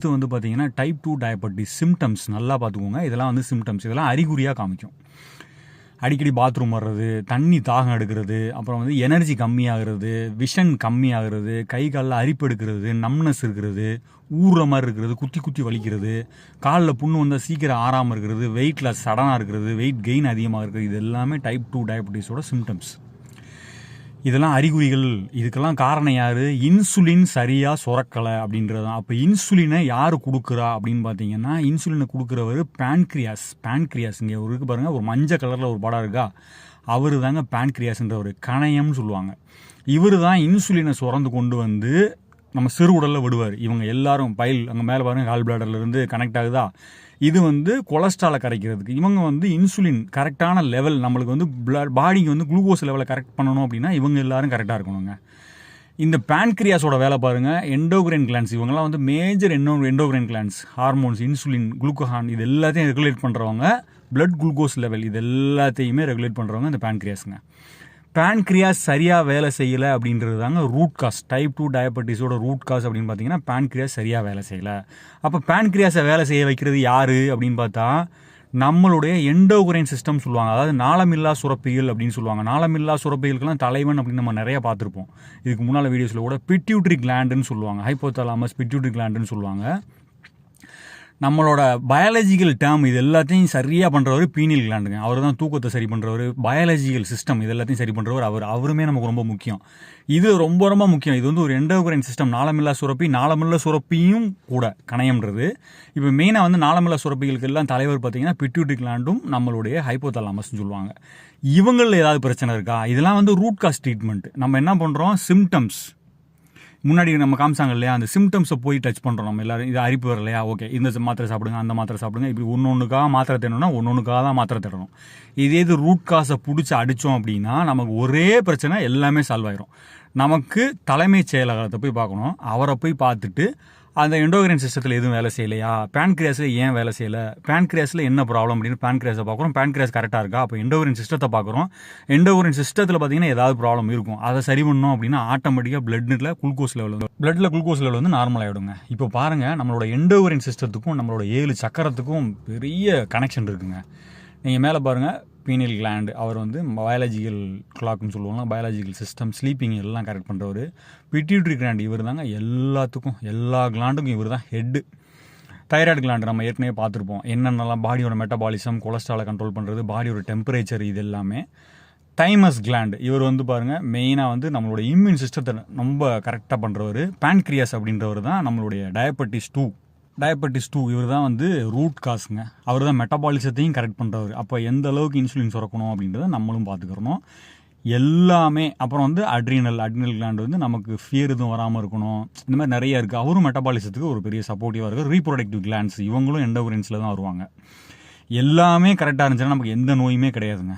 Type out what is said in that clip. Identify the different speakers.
Speaker 1: அடுத்து வந்து பார்த்தீங்கன்னா டைப் டூ டயபட்டிஸ் சிம்டம்ஸ் நல்லா பார்த்துக்கோங்க. இதெல்லாம் வந்து சிம்டம்ஸ் இதெல்லாம் அறிகுறியாக காமிக்கும். அடிக்கடி பாத்ரூம் வர்றது தண்ணி தாகம் எடுக்கிறது அப்புறம் வந்து எனர்ஜி கம்மியாகிறது விஷன் கம்மியாகிறது கை காலில் அரிப்பு எடுக்கிறது நம்னஸ் இருக்கிறது ஊறுற மாதிரி இருக்கிறது குத்தி குத்தி வலிக்கிறது காலில் புண்ணு வந்தால் சீக்கிரம் ஆறாமல் இருக்கிறது வெயிட்டில் சடனாக இருக்கிறது வெயிட் கெயின் அதிகமாக இருக்கிறது இது எல்லாமே டைப் டூ டயபெட்டிஸோட சிம்டம்ஸ் இதெல்லாம் அறிகுறிகள் இதுக்கெல்லாம் காரணம் யார்? இன்சுலின் சரியாக சுரக்கலை அப்படின்றது தான். அப்போ இன்சுலினை யார் கொடுக்குறா அப்படின்னு பார்த்தீங்கன்னா இன்சுலினை கொடுக்குறவர் பேன்க்ரியாஸ் பேன்க்ரியாஸ் இங்கே ஒரு இருக்குது பாருங்கள் ஒரு மஞ்சள் கலரில் ஒரு படம் இருக்கா? அவர் தாங்க பேன்க்ரியாஸ்ன்றவர் கணையம்னு சொல்லுவாங்க. இவர் தான் இன்சுலினை சுரந்து கொண்டு வந்து நம்ம சிறு உடலில் விடுவார். இவங்க எல்லாரும் பயில் அங்கே மேலே பாருங்கள் கால் பிளாடர்லேருந்து கனெக்ட் ஆகுதா? இது வந்து கொலஸ்ட்ராலை கரைக்கிறதுக்கு. இவங்க வந்து இன்சுலின் கரெக்டான லெவல் நம்மளுக்கு வந்து பிளட் பாடிக்கு வந்து குளுக்கோஸ் லெவலை கரெக்ட் பண்ணணும் அப்படின்னா இவங்க எல்லாரும் கரெக்டாக இருக்கணுங்க. இந்த பேன்க்ரியாஸோட வேலை பாருங்கள் எண்டோகிரைன் கிளான்ஸ் இவங்கெல்லாம் வந்து major endo endocrine glands hormones insulin glucagon இது எல்லாத்தையும் ரெகுலேட் பண்ணுறவங்க பிளட் குளுக்கோஸ் லெவல் இது எல்லாத்தையுமே ரெகுலேட் பண்ணுறவங்க இந்த பேன்க்ரியாஸுங்க பேன்க்ரியாஸ் சரியாக வேலை செய்யலை அப்படின்றது தாங்க ரூட் காஸ் டைப் டூ டயபெட்டிஸோட ரூட் காஸ் அப்படின்னு பார்த்தீங்கன்னா பேன்க்ரியாஸ் சரியாக வேலை செய்யலை. அப்போ பேன்க்ரியாஸை வேலை செய்ய வைக்கிறது யார் அப்படின்னு பார்த்தா நம்மளுடைய எண்டோகுரைன் சிஸ்டம் சொல்லுவாங்க. அதாவது நாளமில்லா சுரப்பிகள் அப்படின்னு சொல்லுவாங்க. நாளமில்லா சுரப்பிகளுக்கெல்லாம் தலைவன் அப்படின்னு நம்ம நிறைய பார்த்துருப்போம். இதுக்கு முன்னால் வீடியோஸில் கூட பிட்யூட்ரி கிளாண்டுன்னு சொல்லுவாங்க. ஹைப்போதலாமஸ் பிட்யூட்ரி கிளாண்டுன்னு சொல்லுவாங்க. நம்மளோட பயாலஜிக்கல் டேர்ம் இது எல்லாத்தையும் சரியாக பண்ணுறவர் பீனியல் கிளாண்டுங்க அவர் தான் தூக்கத்தை சரி பண்ணுறவர் பயாலஜிக்கல் சிஸ்டம் இது எல்லாத்தையும் சரி பண்ணுறவர் அவர் அவருமே நமக்கு ரொம்ப முக்கியம். இது ரொம்ப ரொம்ப முக்கியம். இது வந்து ஒரு எண்டோகிரைன் சிஸ்டம் நாளமில்லா சுரப்பி நாளமில்லா சுரப்பியும் கூட கணையம்ன்றது. இப்போ மெயினாக வந்து நாளமில்லா சுரப்பிகளுக்கு எல்லாம் தலைவர் பார்த்தீங்கன்னா பிட்யூட்டி கிளாண்டும் நம்மளுடைய ஹைப்போதலாமஸ்ன்னு சொல்லுவாங்க. இவங்களில் ஏதாவது பிரச்சனை இருக்கா? இதெல்லாம் வந்து ரூட் காஸ் ட்ரீட்மெண்ட் நம்ம என்ன பண்ணுறோம் சிம்டம்ஸ் முன்னாடி நம்ம காமிச்சாங்க இல்லையா அந்த சிம்டம்ஸை போய் டச் பண்ணுறோம் நம்ம எல்லாரும். இது அரிப்பு வரலையா ஓகே இந்த மாத்திரை சாப்பிடுங்க அந்த மாத்திரை சாப்பிடுங்க. இப்படி ஒன்று ஒன்றுக்காக மாத்திரை தேடணும்னா ஒன்று ஒன்றுக்காக தான் மாத்திரை தேடணும். இதே இது ரூட் காசை பிடிச்சி அடித்தோம் அப்படின்னா நமக்கு ஒரே பிரச்சனை எல்லாமே சால்வ் ஆயிரும். நமக்கு தலைமைச் செயலகத்தை போய் பார்க்கணும். அவரை போய் பார்த்துட்டு அந்த எண்டோகிரின் சிஸ்டத்தில் எதுவும் வேலை செய்யலையா? பேன்கிரியாஸில் ஏன் வேலை செய்யலை? பேன்கிரியாஸில் என்ன ப்ராப்ளம் அப்படின்னு பேன்கிரியாஸை பார்க்குறோம். பேன்கிரியாஸ் கரெக்டாக இருக்கா? அப்போ எண்டோகிரின் சிஸ்டத்தை பார்க்குறோம். எண்டோகிரின் சிஸ்டத்தில் பார்த்தீங்கன்னா ஏதாவது ப்ராப்ளம் இருக்கும். அதை சரி பண்ணோம் அப்படின்னா ஆட்டோமேட்டிக்காக பிளட்டில் குளுக்கோஸ் லெவல் வந்து பிளட்டில் குளுக்கோஸ் லெவல் வந்து நார்மல் ஆகிடுங்க இப்போ பாருங்கள் நம்மளோட எண்டோகிரின் சிஸ்டத்துக்கும் நம்மளோட ஏழு சக்கரத்துக்கும் பெரிய கனெக்ஷன் இருக்குங்க. நீங்கள் மேலே பாருங்கள் பீனியல் கிளாண்ட் அவர் வந்து பயாலஜிக்கல் கிளாக்னு சொல்லுவாங்க பயாலஜிக்கல் சிஸ்டம் ஸ்லீப்பிங் எல்லாம் கரெக்ட் பண்ணுறவர் பிட்யூட்ரி கிளாண்ட் இவர் தாங்க எல்லாத்துக்கும் எல்லா கிளாண்டுக்கும் இவர் தான் ஹெட்டு தைராய்டு கிளாண்ட் நம்ம ஏற்கனவே பார்த்துருப்போம். என்னென்னலாம் பாடியோட மெட்டபாலிசம் கொலஸ்ட்ராலை கண்ட்ரோல் பண்ணுறது பாடியோட டெம்பரேச்சர் இது எல்லாமே. தைமஸ் கிளாண்ட் இவர் வந்து பாருங்கள் மெயினாக வந்து நம்மளோட இம்யூன் சிஸ்டத்தை ரொம்ப கரெக்டாக பண்ணுறவர் பேன்க்ரியாஸ் அப்படின்றவர் தான் நம்மளுடைய டயபெட்டிஸ் டூ டயபெட்டிஸ் டூ இவர் தான் வந்து ரூட் காசுங்க அவர் தான் மெட்டபாலிசத்தையும் கரெக்ட் பண்ணுறவர் அப்போ எந்த அளவுக்கு இன்சுலின் சுரக்கணும் அப்படின்றத நம்மளும் பார்த்துக்கிறணும். எல்லாமே அப்புறம் வந்து அட்ரினல் அட்ரினல் கிளாண்ட் வந்து நமக்கு ஃபியர் எதுவும் வராமல் இருக்கணும். இந்த மாதிரி நிறைய இருக்குது அவரும் மெட்டபாலிசத்துக்கு ஒரு பெரிய சப்போர்ட்டிவாக இருக்குது ரீப்ரொடக்டிவ் கிளாண்ட்ஸ் இவங்களும் எண்டோகிரன்ஸில் தான் வருவாங்க. எல்லாமே கரெக்டாக இருந்துச்சுன்னா நமக்கு எந்த நோயுமே கிடையாதுங்க.